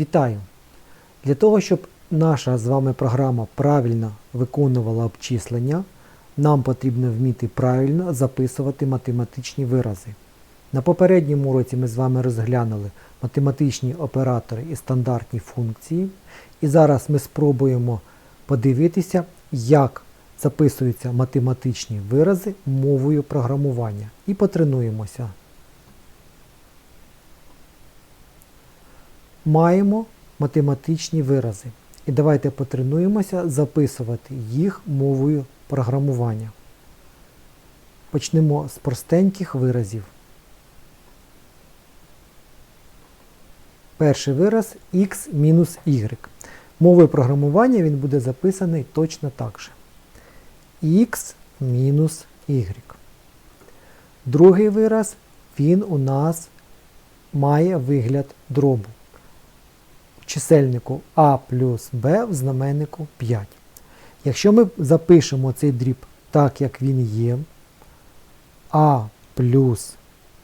Вітаю! Для того, щоб наша з вами програма правильно виконувала обчислення, нам потрібно вміти правильно записувати математичні вирази. На попередньому уроці ми з вами розглянули математичні оператори і стандартні функції. І зараз ми спробуємо подивитися, як записуються математичні вирази мовою програмування. І потренуємося. Маємо математичні вирази. І давайте потренуємося записувати їх мовою програмування. Почнемо з простеньких виразів. Перший вираз x мінус y. Мовою програмування він буде записаний точно так же. x мінус y. Другий вираз він у нас має вигляд дробу. Чисельнику а плюс b в знаменнику 5. Якщо ми запишемо цей дріб так, як він є, а плюс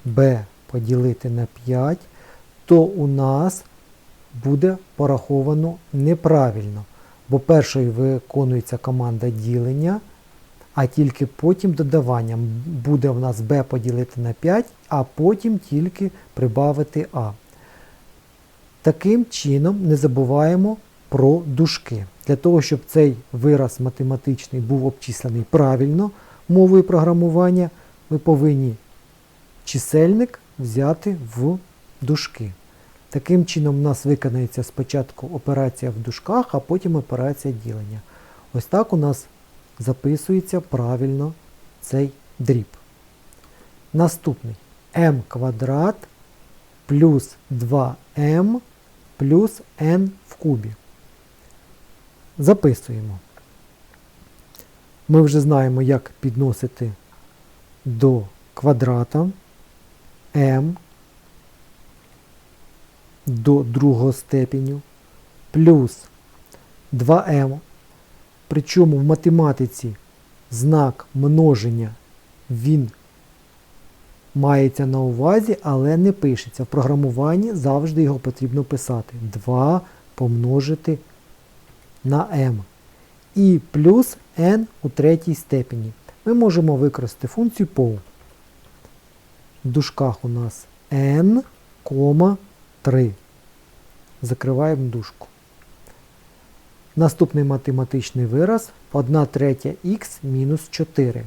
b поділити на 5, то у нас буде пораховано неправильно, бо першою виконується команда ділення, а тільки потім додаванням буде у нас b поділити на 5, а потім тільки прибавити а. Таким чином не забуваємо про дужки. Для того, щоб цей вираз математичний був обчислений правильно мовою програмування, ми повинні чисельник взяти в дужки. Таким чином, у нас виконається спочатку операція в дужках, а потім операція ділення. Ось так у нас записується правильно цей дріб. Наступний m квадрат плюс 2m плюс n в кубі. Записуємо. Ми вже знаємо, як підносити до квадрата m до другого степеню плюс 2m. Причому в математиці знак множення він мається на увазі, але не пишеться. В програмуванні завжди його потрібно писати. 2 помножити на m. І плюс n у третій степені. Ми можемо використати функцію POW. В дужках у нас n, 3. Закриваємо дужку. Наступний математичний вираз 1 третя х мінус 4.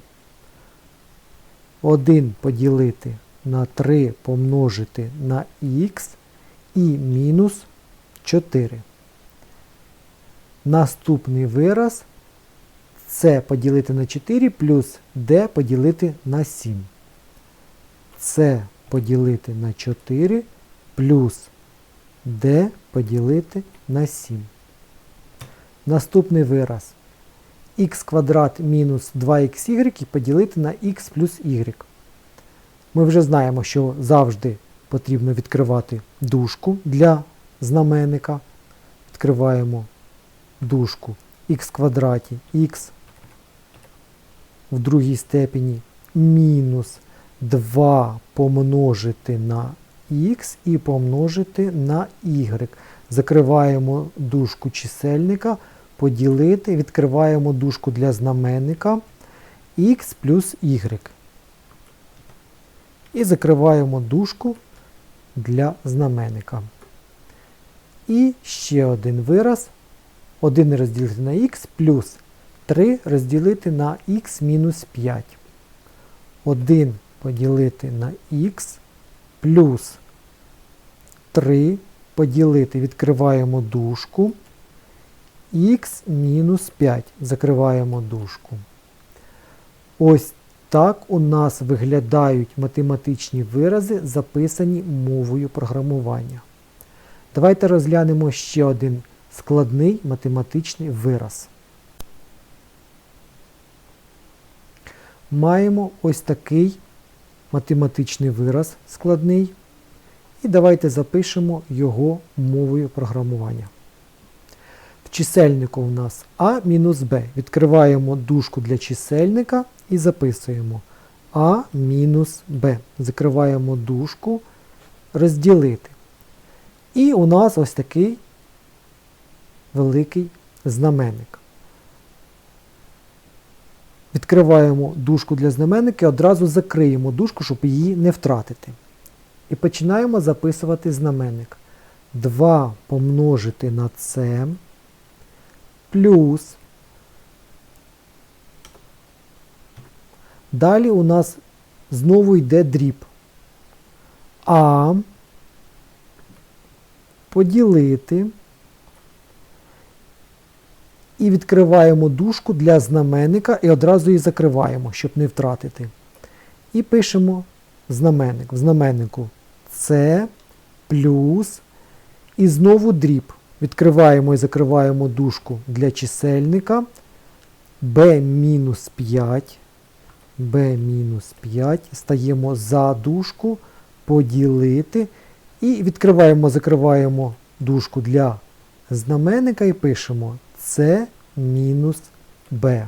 1 поділити на 3 помножити на х і мінус 4. Наступний вираз це поділити на 4 плюс d поділити на 7. Це поділити на 4 плюс d поділити на 7. Наступний вираз х квадрат мінус 2xy поділити на х плюс y. Ми вже знаємо, що завжди потрібно відкривати дужку для знаменника. Відкриваємо дужку х квадраті х в другій степені мінус 2 помножити на х і помножити на y. Закриваємо дужку чисельника, поділити, відкриваємо дужку для знаменника х плюс y. І закриваємо дужку для знаменника. І ще один вираз. 1 розділити на х плюс 3 розділити на х мінус 5. 1 поділити на х плюс 3 поділити, відкриваємо дужку, х мінус 5, закриваємо дужку. Ось так у нас виглядають математичні вирази, записані мовою програмування. Давайте розглянемо ще один складний математичний вираз. Маємо ось такий математичний вираз складний. І давайте запишемо його мовою програмування. Чисельнику у нас А мінус Б. Відкриваємо дужку для чисельника і записуємо А мінус Б. Закриваємо дужку, розділити. І у нас ось такий великий знаменник. Відкриваємо дужку для знаменника і одразу закриємо дужку, щоб її не втратити. І починаємо записувати знаменник. 2 помножити на це плюс. Далі у нас знову йде дріб. А поділити. І відкриваємо дужку для знаменника і одразу її закриваємо, щоб не втратити. І пишемо знаменник. В знаменнику С плюс. І знову дріб. Відкриваємо і закриваємо дужку для чисельника b-5. b-5. Стаємо за дужку, поділити. І відкриваємо, закриваємо дужку для знаменника і пишемо С мінус Б.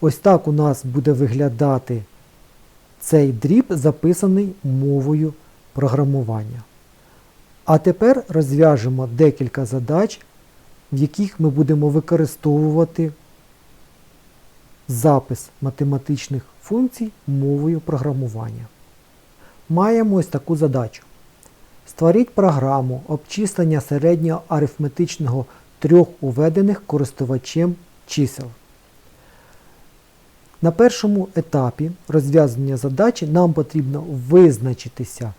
Ось так у нас буде виглядати цей дріб, записаний мовою програмування. А тепер розв'яжемо декілька задач, в яких ми будемо використовувати запис математичних функцій мовою програмування. Маємо ось таку задачу. Створіть програму обчислення середнього арифметичного трьох уведених користувачем чисел. На першому етапі розв'язання задачі нам потрібно визначитися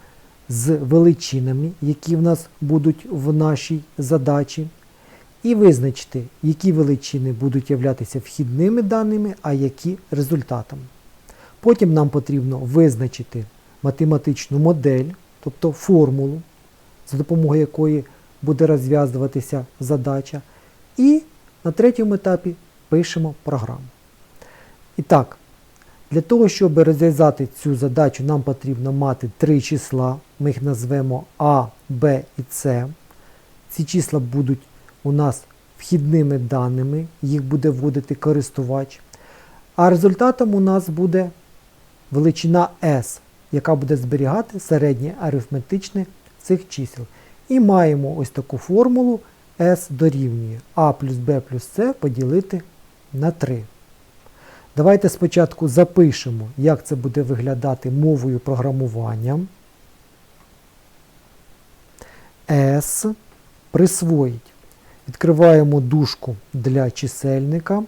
з величинами, які в нас будуть в нашій задачі, і визначити, які величини будуть являтися вхідними даними, а які результатами. Потім нам потрібно визначити математичну модель, тобто формулу, за допомогою якої буде розв'язуватися задача. І на третьому етапі пишемо програму. І так, для того, щоб розв'язати цю задачу, нам потрібно мати три числа. Ми їх назвемо А, Б і С. Ці числа будуть у нас вхідними даними, їх буде вводити користувач. А результатом у нас буде величина S, яка буде зберігати середнє арифметичне цих чисел. І маємо ось таку формулу S дорівнює А плюс Б плюс С поділити на 3. Давайте спочатку запишемо, як це буде виглядати мовою програмування. S присвоїть. Відкриваємо дужку для чисельника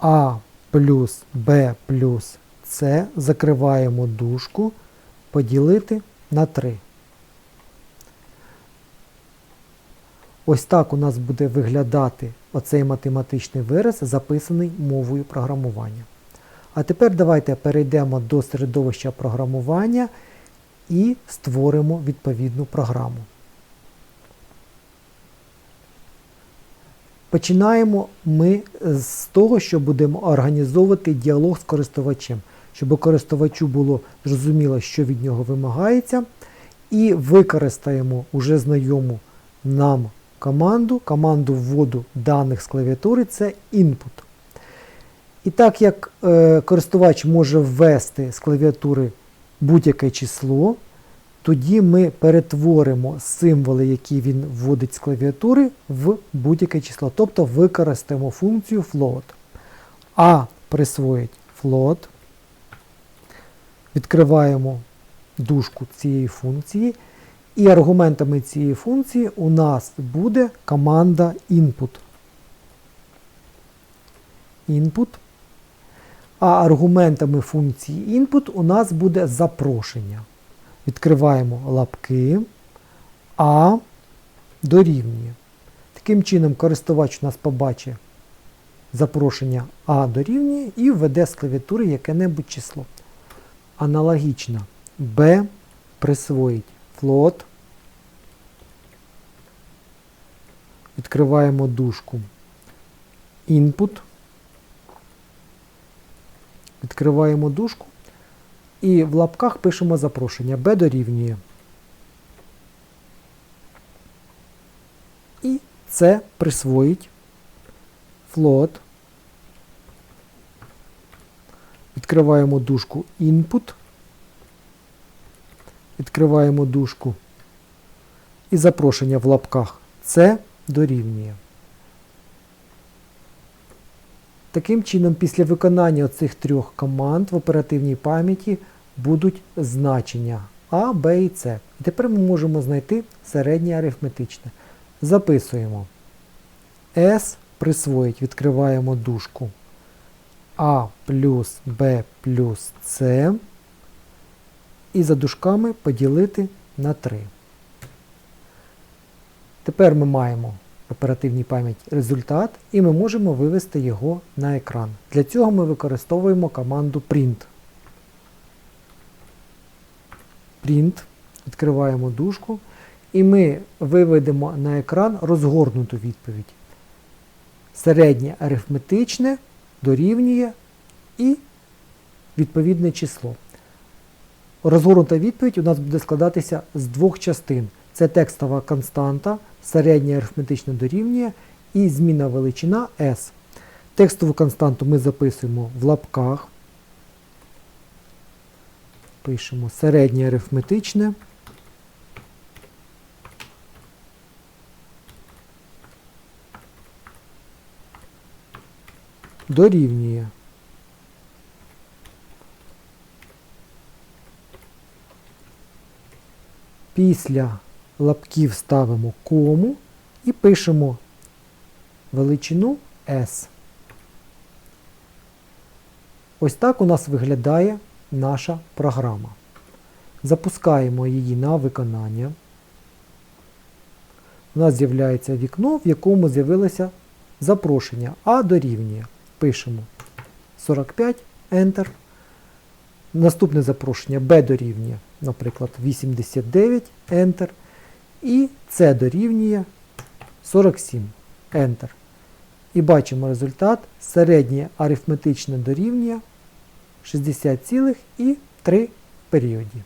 А плюс Б плюс С. Закриваємо дужку, поділити на 3. Ось так у нас буде виглядати оцей математичний вираз, записаний мовою програмування. А тепер давайте перейдемо до середовища програмування і створимо відповідну програму. Починаємо ми з того, що будемо організовувати діалог з користувачем, щоб користувачу було зрозуміло, що від нього вимагається, і використаємо уже знайому нам команду, команду вводу даних з клавіатури це input. І так як е, користувач може ввести з клавіатури будь-яке число, тоді ми перетворимо символи, які він вводить з клавіатури, в будь-яке число. Тобто використаємо функцію float. А присвоїть float. Відкриваємо дужку цієї функції. І аргументами цієї функції у нас буде команда input. Input. А аргументами функції input у нас буде запрошення. Відкриваємо лапки А дорівнює. Таким чином, користувач у нас побачить запрошення А дорівнює і введе з клавіатури яке-небудь число. Аналогічно B присвоїть float. Відкриваємо дужку input. Відкриваємо дужку і в лапках пишемо запрошення B дорівнює. І це присвоїть float. Відкриваємо дужку input. Відкриваємо дужку і запрошення в лапках С дорівнює. Таким чином, після виконання цих трьох команд в оперативній пам'яті будуть значення А, Б і С. І тепер ми можемо знайти середнє арифметичне. Записуємо S присвоїть, відкриваємо дужку А плюс Б плюс С і за дужками поділити на 3. Тепер ми маємо оперативній пам'яті результат і ми можемо вивести його на екран. Для цього ми використовуємо команду print. Print, відкриваємо дужку і ми виведемо на екран розгорнуту відповідь. Середнє арифметичне дорівнює і відповідне число. Розгорнута відповідь у нас буде складатися з двох частин. Це текстова константа, середнє арифметичне дорівнює і зміна величина S. Текстову константу ми записуємо в лапках. Пишемо середнє арифметичне. Дорівнює. Після лапків ставимо кому і пишемо величину S. Ось так у нас виглядає наша програма. Запускаємо її на виконання. У нас з'являється вікно, в якому з'явилося запрошення А дорівнює. Пишемо 45 Enter. Наступне запрошення B дорівнює, наприклад, 89 Enter. І С дорівнює 47 Enter. І бачимо результат. Середнє арифметичне дорівнює 60,3 періоді.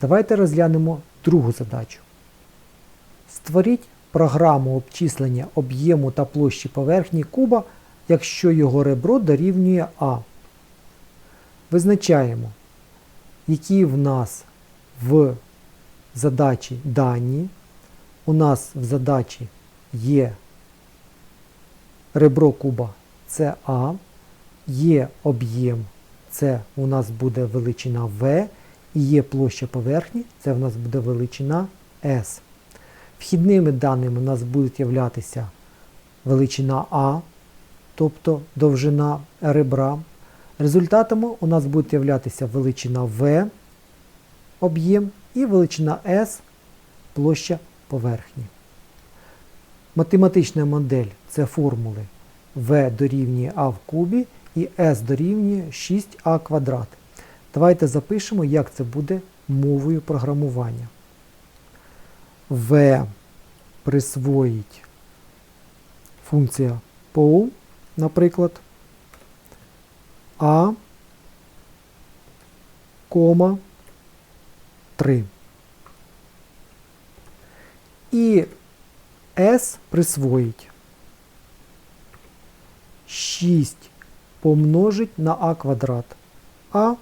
Давайте розглянемо другу задачу. Створіть програму обчислення об'єму та площі поверхні куба, якщо його ребро дорівнює А. Визначаємо, які в нас в задачі дані. У нас в задачі є ребро куба А, є об'єм, це у нас буде величина В, і є площа поверхні, це в нас буде величина S. Вхідними даними у нас будуть являтися величина А, тобто довжина ребра. Результатами у нас буде являтися величина В, об'єм і величина S площа поверхні. Математична модель це формули V дорівнює А в кубі і S дорівнює 6А квадрат. Давайте запишемо, як це буде мовою програмування. V присвоїть функція POW, наприклад, А, кома 3. І S присвоїть 6 помножить на А квадрат. А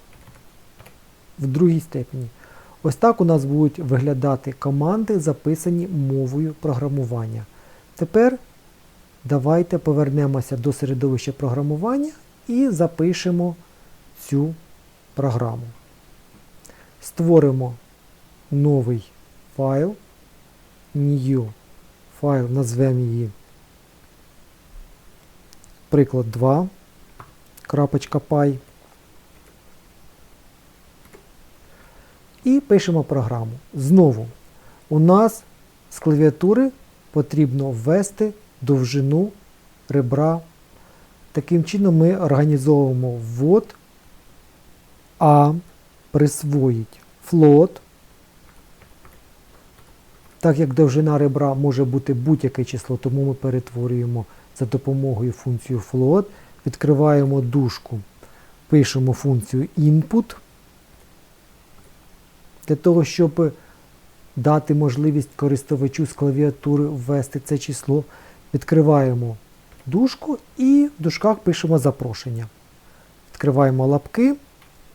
в другій степені. Ось так у нас будуть виглядати команди, записані мовою програмування. Тепер давайте повернемося до середовища програмування і запишемо цю програму. Створимо новий файл, new файл, назвемо її приклад 2, крапочка py. І пишемо програму. Знову у нас з клавіатури потрібно ввести довжину ребра. Таким чином ми організовуємо ввод А присвоїть float. Так як довжина ребра може бути будь-яке число, тому ми перетворюємо за допомогою функцію float, відкриваємо дужку, пишемо функцію input. Для того, щоб дати можливість користувачу з клавіатури ввести це число, відкриваємо дужку і в дужках пишемо запрошення. Відкриваємо лапки,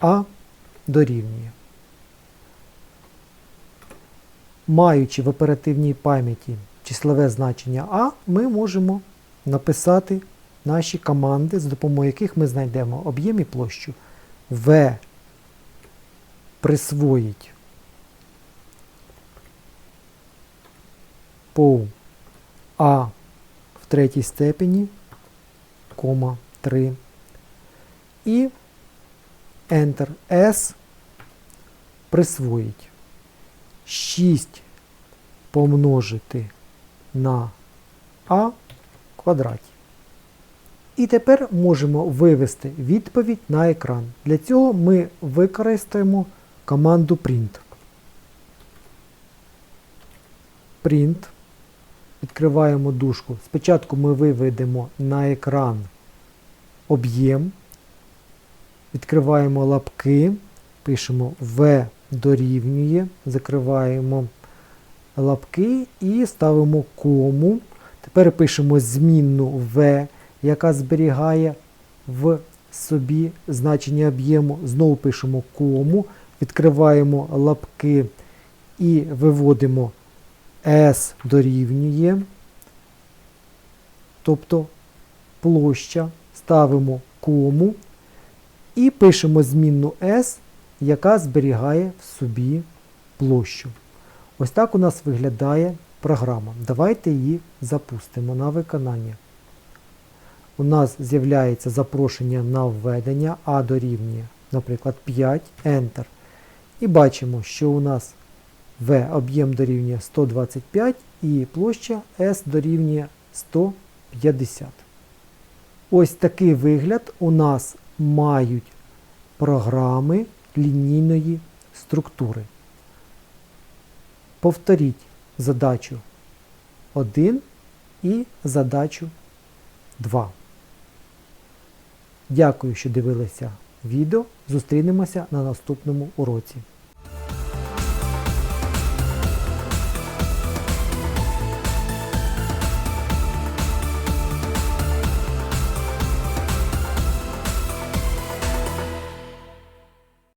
а дорівнює. Маючи в оперативній пам'яті числове значення А, ми можемо написати наші команди, з допомогою яких ми знайдемо об'єм і площу. В присвоїть по А в третій степені, кома 3 і Enter S присвоїть 6 помножити на А квадраті. І тепер можемо вивести відповідь на екран. Для цього ми використаємо команду print. Print. Відкриваємо дужку. Спочатку ми виведемо на екран об'єм. Відкриваємо лапки, пишемо V дорівнює, закриваємо лапки і ставимо кому. Тепер пишемо змінну V, яка зберігає в собі значення об'єму. Знову пишемо кому, відкриваємо лапки і виводимо S дорівнює, тобто площа, ставимо кому і пишемо змінну S, яка зберігає в собі площу. Ось так у нас виглядає програма. Давайте її запустимо на виконання. У нас з'являється запрошення на введення А дорівнює, наприклад, 5, Enter. І бачимо, що у нас В об'єм дорівнює 125 і площа S дорівнює 150. Ось такий вигляд у нас мають програми лінійної структури. Повторіть задачу 1 і задачу 2. Дякую, що дивилися відео. Зустрінемося на наступному уроці.